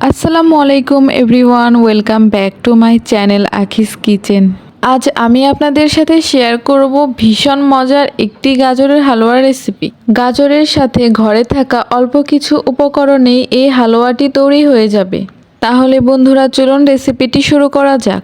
আসসালামু আলাইকুম everyone, welcome back to my channel Akhi's kitchen. আজ আমি আপনাদের সাথে শেয়ার করব ভীষণ মজার একটি গাজরের হালুয়া রেসিপি। গাজরের সাথে ঘরে থাকা অল্প কিছু উপকরণেই এই হালুয়াটি তৈরি হয়ে যাবে। তাহলে বন্ধুরা, চলুন রেসিপিটি শুরু করা যাক।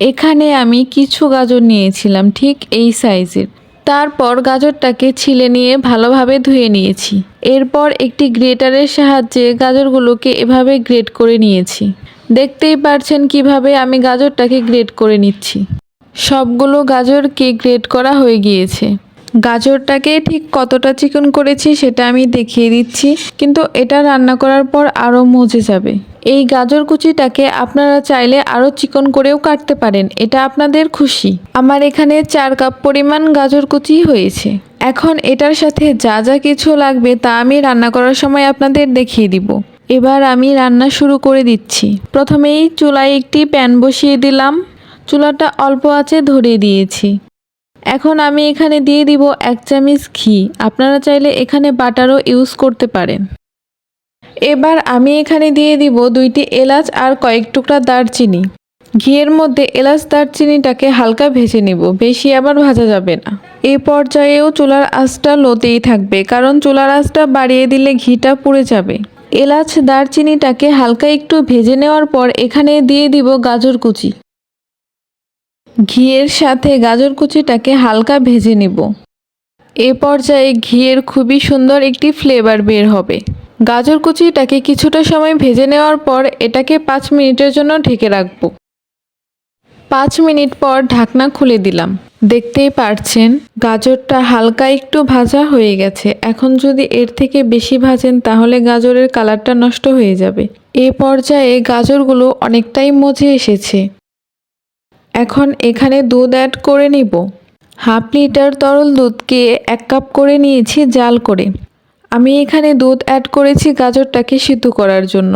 এখানে আমি কিছু গাজর নিয়েছিলাম ঠিক এই সাইজের। তারপর গাজরটাকে ছিলে নিয়ে ভালোভাবে ধুয়ে নিয়েছি। এরপর একটি গ্রেটারের সাহায্যে গাজরগুলোকে এভাবে গ্রেট করে নিয়েছি। দেখতেই পারছেন কীভাবে আমি গাজরটাকে গ্রেট করে নিচ্ছি। সবগুলো গাজরকে গ্রেট করা হয়ে গিয়েছে। গাজরটাকে ঠিক কতটা চিকন করেছি সেটা আমি দেখিয়ে দিচ্ছি, কিন্তু এটা রান্না করার পর আরও মজে যাবে। এই গাজর কুচিটাকে আপনারা চাইলে আরও চিকন করেও কাটতে পারেন, এটা আপনাদের খুশি। আমার এখানে চার কাপ পরিমাণ গাজর কুচি হয়েছে। এখন এটার সাথে যা যা কিছু লাগবে তা আমি রান্না করার সময় আপনাদের দেখিয়ে দিব। এবার আমি রান্না শুরু করে দিচ্ছি। প্রথমেই চুলায় একটি প্যান বসিয়ে দিলাম। চুলাটা অল্প আছে ধরিয়ে দিয়েছি। এখন আমি এখানে দিয়ে দিব এক চামচ ঘি। আপনারা চাইলে এখানে বাটারও ইউজ করতে পারেন। এবার আমি এখানে দিয়ে দিব দুইটি এলাচ আর কয়েক টুকরা দারচিনি। ঘিয়ের মধ্যে এলাচ দারচিনিটাকে হালকা ভেজে নিব, বেশি আবার ভাজা যাবে না। এই পর্যায়েও চুলার আঁচটা লোতেই থাকবে, কারণ চুলার আঁচটা বাড়িয়ে দিলে ঘিটা পুড়ে যাবে। এলাচ দারচিনিটাকে হালকা একটু ভেজে নেওয়ার পর এখানে দিয়ে দিব গাজর কুচি। ঘিয়ের সাথে গাজর কুচিটাকে হালকা ভেজে নিব। এ পর্যায়ে ঘিয়ের খুবই সুন্দর একটি ফ্লেভার বের হবে। গাজর কুচিটাকে কিছুটা সময় ভেজে নেওয়ার পর এটাকে পাঁচ মিনিটের জন্য ঢেকে রাখব। পাঁচ মিনিট পর ঢাকনা খুলে দিলাম। দেখতেই পারছেন, গাজরটা হালকা একটু ভাজা হয়ে গেছে। এখন যদি এর থেকে বেশি ভাজেন, তাহলে গাজরের কালারটা নষ্ট হয়ে যাবে। এ পর্যায়ে গাজরগুলো অনেকটাই মজে এসেছে। এখন এখানে দুধ অ্যাড করে নিব। হাফ লিটার তরল দুধকে এক কাপ করে নিয়েছি জাল করে। আমি এখানে দুধ অ্যাড করেছি গাজরটাকে সিদ্ধ করার জন্য।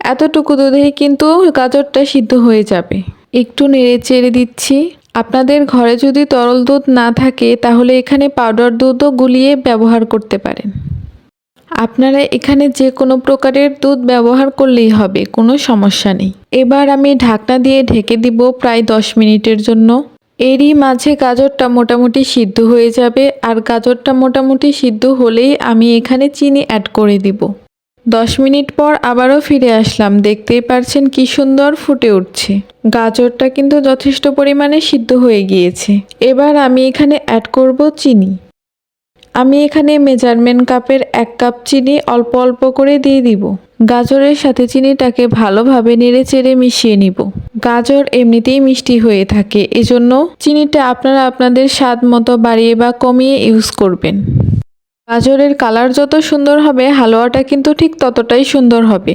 এতটুকু দুধেই কিন্তু গাজরটা সিদ্ধ হয়ে যাবে। একটু নেড়ে চেড়ে দিচ্ছি। আপনাদের ঘরে যদি তরল দুধ না থাকে, তাহলে এখানে পাউডার দুধও গুলিয়ে ব্যবহার করতে পারেন। আপনারা এখানে যে কোনো প্রকারের দুধ ব্যবহার করলেই হবে, কোনো সমস্যা নেই। এবার আমি ঢাকনা দিয়ে ঢেকে দিব প্রায় দশ মিনিটের জন্য। এরই মাঝে গাজরটা মোটামুটি সিদ্ধ হয়ে যাবে আর গাজরটা মোটামুটি সিদ্ধ হলেই আমি এখানে চিনি অ্যাড করে দিব। দশ মিনিট পর আবারও ফিরে আসলাম, দেখতেই পারছেন কি সুন্দর ফুটে উঠছে। গাজরটা কিন্তু যথেষ্ট পরিমাণে সিদ্ধ হয়ে গিয়েছে। এবার আমি এখানে অ্যাড করব চিনি। আমি এখানে মেজারমেন্ট কাপের এক কাপ চিনি অল্প অল্প করে দিয়ে দিব। গাজরের সাথে চিনিটাকে ভালোভাবে নেড়ে চেড়ে মিশিয়ে নিব। গাজর এমনিতেই মিষ্টি হয়ে থাকে, এজন্য চিনিটা আপনারা আপনাদের স্বাদ মতো বাড়িয়ে বা কমিয়ে ইউজ করবেন। গাজরের কালার যত সুন্দর হবে, হালুয়াটা কিন্তু ঠিক ততটাই সুন্দর হবে।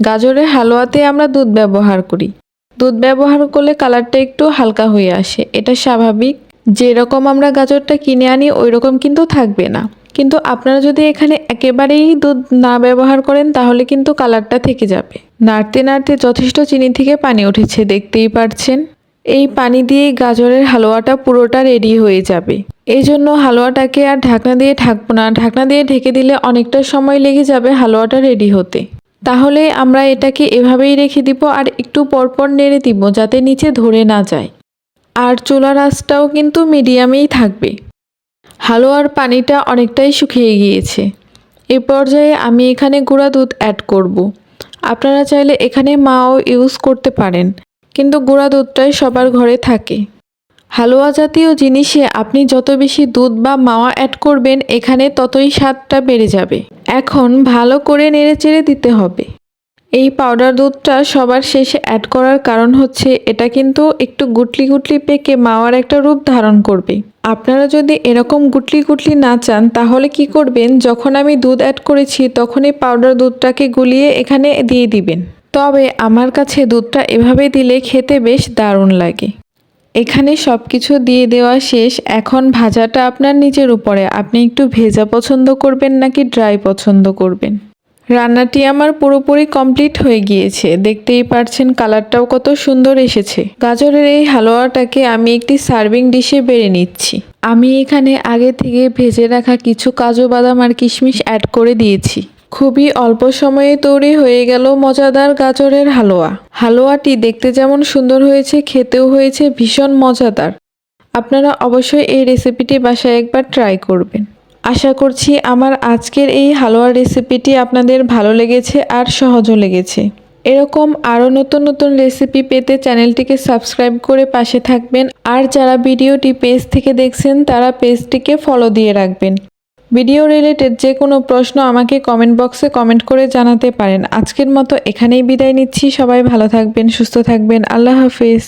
গাজরের হালুয়াতে আমরা দুধ ব্যবহার করি। দুধ ব্যবহার করলে কালারটা একটু হালকা হয়ে আসে, এটা স্বাভাবিক। যেরকম আমরা গাজরটা কিনে আনি ওই রকম কিন্তু থাকবে না। কিন্তু আপনারা যদি এখানে একেবারেই দুধ না ব্যবহার করেন, তাহলে কিন্তু কালারটা থেকে যাবে। নাড়তে নাড়তে যথেষ্ট চিনি থেকে পানি উঠেছে, দেখতেই পারছেন? এই পানি দিয়ে গাজরের হালুয়াটা পুরোটা রেডি হয়ে যাবে। এই জন্য হালুয়াটাকে আর ঢাকনা দিয়ে ঢাকবো না। ঢাকনা দিয়ে ঢেকে দিলে অনেকটা সময় লেগে যাবে হালুয়াটা রেডি হতে। তাহলে আমরা এটাকে এভাবেই রেখে দিব আর একটু পরপর নেড়ে দিব, যাতে নিচে ধরে না যায়। আর চুলার আঁচটাও কিন্তু মিডিয়ামেই থাকবে। হালুয়ার পানিটা অনেকটাই শুকিয়ে গিয়েছে। এ পর্যায়ে আমি এখানে গুঁড়া দুধ অ্যাড করব। আপনারা চাইলে এখানে মাও ইউজ করতে পারেন, কিন্তু গুঁড়া দুধটাই সবার ঘরে থাকে। হালুয়া জাতীয় জিনিসে আপনি যত বেশি দুধ বা মাওয়া অ্যাড করবেন, এখানে ততই স্বাদটা বেড়ে যাবে। এখন ভালো করে নেড়ে চেড়ে দিতে হবে। এই পাউডার দুধটা সবার শেষে অ্যাড করার কারণ হচ্ছে এটা কিন্তু একটু গুটলি গুটলি পেকে মাওয়ার একটা রূপ ধারণ করবে। আপনারা যদি এরকম গুটলি গুটলি না চান, তাহলে কি করবেন? যখন আমি দুধ অ্যাড করেছি তখন এই পাউডার দুধটাকে গুলিয়ে এখানে দিয়ে দিবেন। তবে আমার কাছে দুধটা এভাবে দিলে খেতে বেশ দারুণ লাগে। এখানে সব কিছু দিয়ে দেওয়া শেষ। এখন ভাজাটা আপনার নিজের উপরে। আপনি একটু ভেজা পছন্দ করবেন নাকি ড্রাই পছন্দ করবেন? রান্নাটি আমার পুরোপুরি কমপ্লিট হয়ে গিয়েছে। দেখতেই পারছেন কালারটাও কত সুন্দর এসেছে। গাজরের এই হালুয়াটাকে আমি একটি সার্ভিং ডিশে বেড়ে নিচ্ছি। আমি এখানে আগে থেকে ভেজে রাখা কিছু কাজু বাদাম আর কিশমিশ অ্যাড করে দিয়েছি। খুবই অল্প সময়ে তৈরি হয়ে গেল মজাদার গাজরের হালুয়া। হালুয়াটি দেখতে যেমন সুন্দর হয়েছে, খেতেও হয়েছে ভীষণ মজাদার। আপনারা অবশ্যই এই রেসিপিটি বাসায় একবার ট্রাই করবেন। আশা করছি আমার আজকের এই হালুয়ার রেসিপিটি আপনাদের ভালো লেগেছে আর সহজও লেগেছে। এরকম আরও নতুন নতুন রেসিপি পেতে চ্যানেলটিকে সাবস্ক্রাইব করে পাশে থাকবেন। আর যারা ভিডিওটি পেজ থেকে দেখছেন, তারা পেজটিকে ফলো দিয়ে রাখবেন। ভিডিও রিলেটেড যে কোনো প্রশ্ন আমাকে কমেন্ট বক্সে কমেন্ট করে জানাতে পারেন। আজকের মতো এখানেই বিদায় নিচ্ছি। সবাই ভালো থাকবেন, সুস্থ থাকবেন। আল্লাহ হাফিজ।